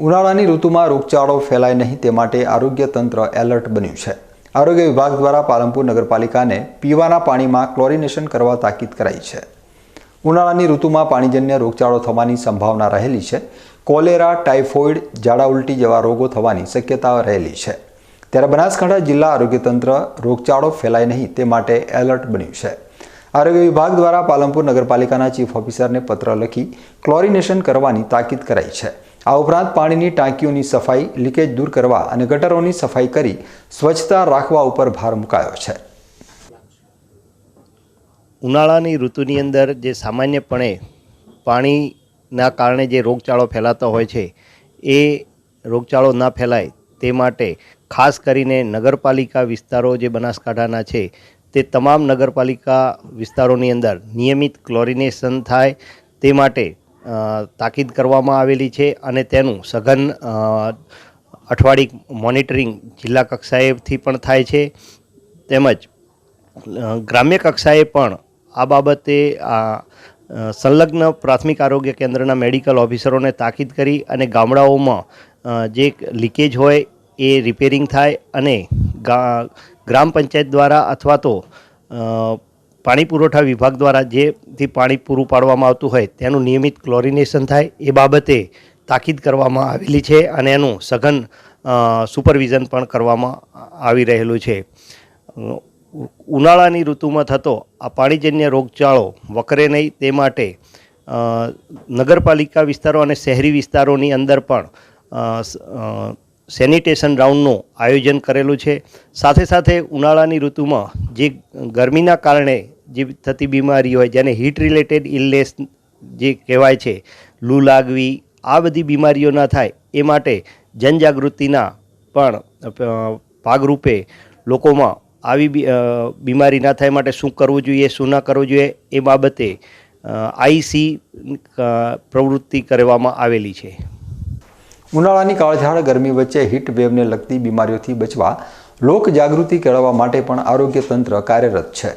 ઉનાળાની ઋતુમાં રોગચાળો ફેલાય નહીં તે માટે આરોગ્ય તંત્ર એલર્ટ બન્યું છે. આરોગ્ય વિભાગ દ્વારા પાલનપુર નગરપાલિકાને પીવાના પાણીમાં ક્લોરિનેશન કરવા તાકીદ કરાઈ છે. ઉનાળાની ઋતુમાં પાણીજન્ય રોગચાળો થવાની સંભાવના રહેલી છે. કોલેરા, ટાઇફોઇડ, ઝાડા ઉલટી જેવા રોગો થવાની શક્યતા રહેલી છે. ત્યારે બનાસકાંઠા જિલ્લા આરોગ્ય તંત્ર રોગચાળો ફેલાય નહીં તે માટે એલર્ટ બન્યું છે. આરોગ્ય વિભાગ દ્વારા પાલનપુર નગરપાલિકાના ચીફ ઓફિસરને પત્ર લખી ક્લોરિનેશન કરવાની તાકીદ કરાઈ છે. આ ઉપરાંત પાણીની ટાંકીઓની સફાઈ, લીકેજ દૂર કરવા અને ગટરોની સફાઈ કરી સ્વચ્છતા રાખવા ઉપર ભાર મુકાયો છે. ઉનાળાની ઋતુની અંદર જે સામાન્યપણે પાણીના કારણે જે રોગચાળો ફેલાતો હોય છે, એ રોગચાળો ના ફેલાય તે માટે ખાસ કરીને નગરપાલિકા વિસ્તારો જે બનાસકાંઠાના છે, તે તમામ નગરપાલિકા વિસ્તારોની અંદર નિયમિત ક્લોરિનેશન થાય તે માટે તાકીદ કરવામાં આવેલી છે અને તેનું સઘન અઠવાડિક મોનિટરિંગ જિલ્લા કક્ષાએથી પણ થાય છે. તેમજ ગ્રામ્ય કક્ષાએ પણ આ બાબતે, આ સંલગ્ન પ્રાથમિક આરોગ્ય કેન્દ્રના મેડિકલ ઓફિસરોને તાકીદ કરી અને ગામડાઓમાં જે લીકેજ હોય એ રિપેરિંગ થાય અને ગ્રામ પંચાયત દ્વારા અથવા તો પાણી પુરવઠા વિભાગ દ્વારા જેથી પાણી પૂરું પાડવામાં આવતું હોય તેનું નિયમિત ક્લોરિનેશન થાય એ બાબતે તાકીદ કરવામાં આવેલી છે અને એનું સઘન સુપરવિઝન પણ કરવામાં આવી રહેલું છે. ઉનાળાની ઋતુમાં થતો આ પાણીજન્ય રોગચાળો વકરે નહીં તે માટે નગરપાલિકા વિસ્તારો અને શહેરી વિસ્તારોની અંદર પણ સેનિટેશન રાઉન્ડનું આયોજન કરેલું છે. સાથે સાથે ઉનાળાની ઋતુમાં જે ગરમીના કારણે જે થતી બીમારી હોય, જેને હીટ રિલેટેડ ઇલનેસ જે કહેવાય છે, લૂ લાગવી, આ બધી બીમારીઓ ના થાય, એ માટે જનજાગૃતિના પણ ભાગરૂપે લોકોમાં આવી બીમારી ના થાય માટે શું કરવું જોઈએ, શું ના કરવું જોઈએ, એ બાબતે આઈસી પ્રવૃત્તિ કરવામાં આવેલી છે. ઉનાળાની કાળઝાળ ગરમી વચ્ચે હીટ વેવને લગતી બીમારીઓથી બચવા લોક જાગૃતિ કેળવવા માટે પણ આરોગ્ય તંત્ર કાર્યરત છે.